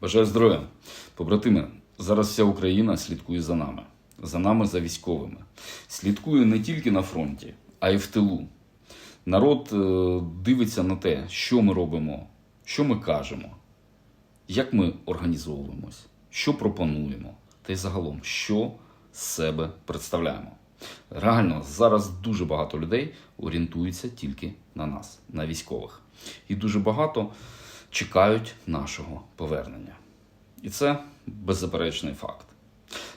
Бажаю здоров'я. Побратими, зараз вся Україна слідкує за нами, за нами, за військовими. Слідкує не тільки на фронті, а й в тилу. Народ е, дивиться на те, що ми робимо, що ми кажемо, як ми організовуємось, що пропонуємо, та й загалом, що з себе представляємо. Реально, зараз дуже багато людей орієнтуються тільки на нас, на військових. І дуже багато чекають нашого повернення. І це беззаперечний факт.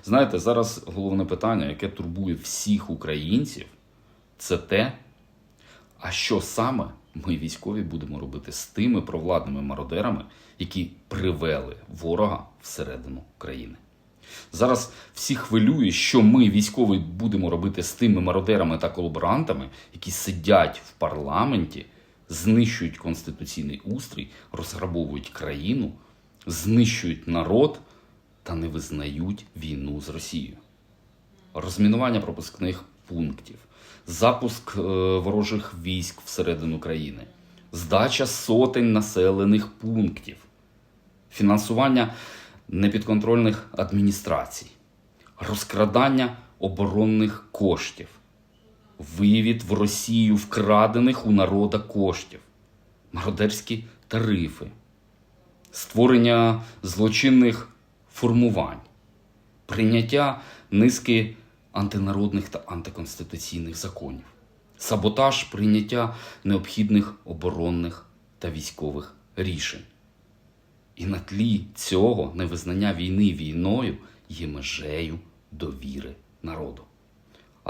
Знаєте, зараз головне питання, яке турбує всіх українців, це те, а що саме ми військові будемо робити з тими провладними мародерами, які привели ворога всередину країни. Зараз всі хвилює, що ми, військові, будемо робити з тими мародерами та колаборантами, які сидять в парламенті, знищують конституційний устрій, розграбовують країну, знищують народ та не визнають війну з Росією. Розмінування пропускних пунктів, запуск е, ворожих військ всередину країни, здача сотень населених пунктів, фінансування непідконтрольних адміністрацій, розкрадання оборонних коштів, вивід в Росію вкрадених у народа коштів, мародерські тарифи, створення злочинних формувань, прийняття низки антинародних та антиконституційних законів, саботаж прийняття необхідних оборонних та військових рішень. І на тлі цього невизнання війни війною є межею довіри народу.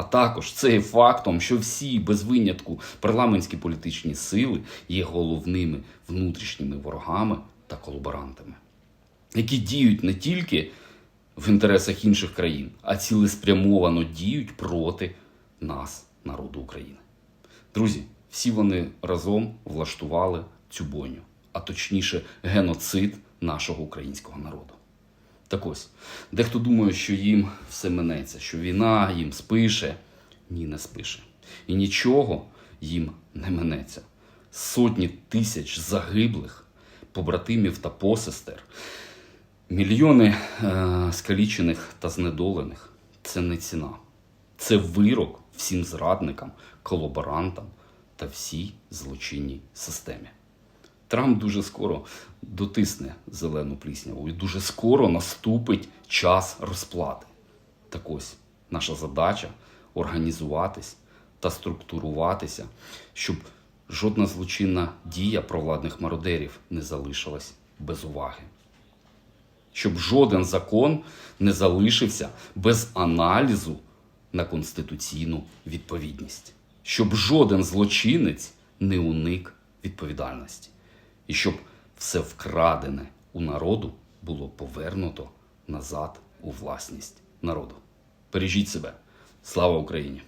А також це фактом, що всі без винятку парламентські політичні сили є головними внутрішніми ворогами та колаборантами, які діють не тільки в інтересах інших країн, а цілеспрямовано діють проти нас, народу України. Друзі, всі вони разом влаштували цю бойню, а точніше, геноцид нашого українського народу. Так ось, дехто думає, що їм все минеться, що війна їм спише. Ні, не спише. І нічого їм не минеться. Сотні тисяч загиблих, побратимів та посестер, мільйони е- скалічених та знедолених це не ціна. Це вирок всім зрадникам, колаборантам та всій злочинній системі. Трамп дуже скоро дотисне зелену плісняву і дуже скоро наступить час розплати. Так ось наша задача організуватись та структуруватися, щоб жодна злочинна дія провладних мародерів не залишилась без уваги. Щоб жоден закон не залишився без аналізу на конституційну відповідність, щоб жоден злочинець не уник відповідальності і щоб все вкрадене у народу було повернуто назад у власність народу. Бережіть себе. Слава Україні!